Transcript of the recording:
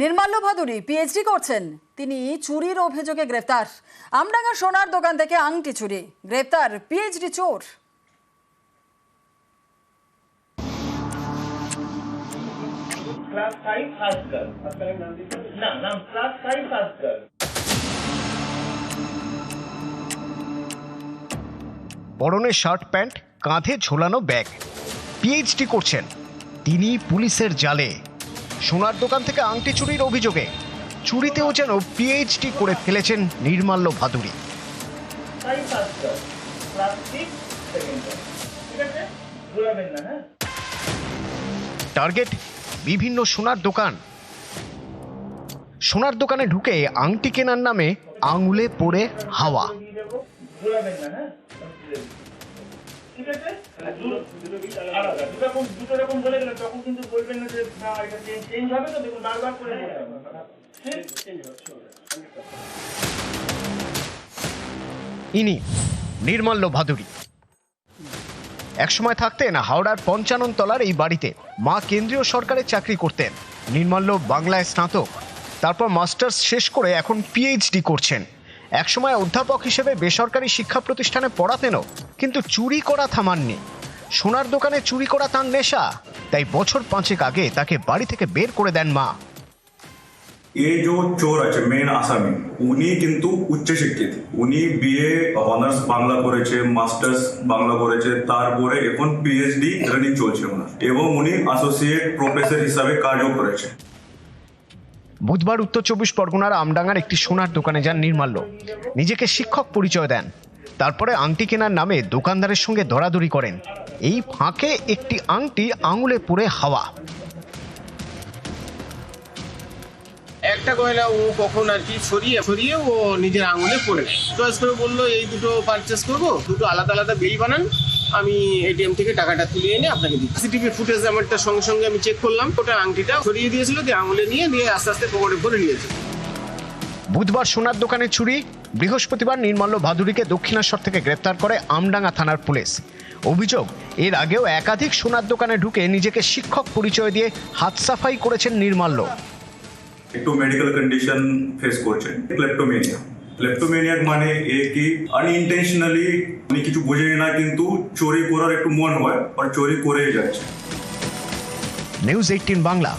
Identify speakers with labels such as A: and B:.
A: Nirmalya Bhaduri PhD করছেন। তিনি চুরির অভিযোগে গ্রেফতার আমডাঙ্গা সোনার দোকান থেকে আংটি চুরি। গ্রেফতার পিএইচডি চোর।
B: পরনে শার্ট প্যান্ট, কাঁধে ঝোলানো ব্যাগ। পিএইচডি করছেন। তিনি পুলিশের জালে। সোনার দোকান থেকে আংটি চুরির অভিযোগে। চুরিতেও যেন পিএইচডি করে ফেলেছেন নির্মাল্য ভাদুরী। টার্গেট, বিভিন্ন সোনার দোকান। সোনার দোকানে ঢুকে আংটি কেনার নামে আঙুলে পড়ে হাওয়া। ইনি নির্মাল্য ভাদুরী। একসময় থাকতেন হাওড়ার পঞ্চানন তলার এই বাড়িতে মা কেন্দ্রীয় সরকারের চাকরি করতেন। নির্মাল্য বাংলায় স্নাতক, তারপর মাস্টার্স শেষ করে এখন পিএইচডি করছেন। একসময় অধ্যাপক হিসেবে বেসরকারি শিক্ষা প্রতিষ্ঠানে পড়াতেনও, কিন্তু চুরি করা থামাননি। সোনার দোকানে চুরি করা তার নেশা, তাই বছর পাঁচেক আগে তাকে বাড়ি থেকে বের করে দেন মা।
C: আছে মেন আসামি, উনি কিন্তু উচ্চ শিক্ষিত। উনি বিএ অনার্স বাংলা করেছে মাস্টার্স বাংলা করেছে, তারপরে এখন পিএইচডি রানিং চলছে ওনার। এবং উনি অ্যাসোসিয়েট প্রফেসর হিসাবে কাজও করেছে।
B: বুধবার উত্তর চব্বিশ পরগনার আমডাঙ্গার একটি সোনার দোকানে যান নির্মাল্য। নিজেকে শিক্ষক পরিচয় দেন। তারপরে আংটি কেনার নামে দোকানদারের সঙ্গে দরাদরি করেন। এই ফাঁকে একটি আংটি আঙুলে পড়ে হাওয়া।
D: একটা গয়না ও কখন আর কি সরিয়ে সরিয়ে ও নিজের আঙুলে পড়ে। চয়েস করে বলল, এই দুটো পারচেস করব, দুটো আলাদা আলাদা বিল বানান। আমি এটিএম থেকে টাকাটা তুলে এনে আপনাকে দিই সিসিটিভি ফুটেজ আমারটা সঙ্গে সঙ্গে আমি চেক করলাম ওটা আংটিটা সরিয়ে দিয়েছিল দিয়ে আঙুলে নিয়ে দিয়ে আস্তে আস্তে পকেটে ভরে নিয়েছে।
B: বুধবার সোনার দোকানে চুরি বৃহস্পতিবার নির্মাল্য ভাদুরীকে দক্ষিণেশ্বর থেকে গ্রেপ্তার করে আমডাঙ্গা থানার পুলিশ। অভিযোগ এর আগেও একাধিক সোনার দোকানে ঢুকে নিজেকে শিক্ষক পরিচয় দিয়ে হাত সাফাই করেছেন নির্মাল্য।
C: একটু মেডিকেল কন্ডিশন ফেস করছেন ক্লেপ্টোমেনিয়া ক্লেপ্টোমেনিয়া মানে এ কি? আনইনটেনশনালি উনি কিছু বোঝেন না, কিন্তু চুরি করার একটু মন হয়, আর চোরি করেই যাচ্ছে।
B: News eighteen Bangla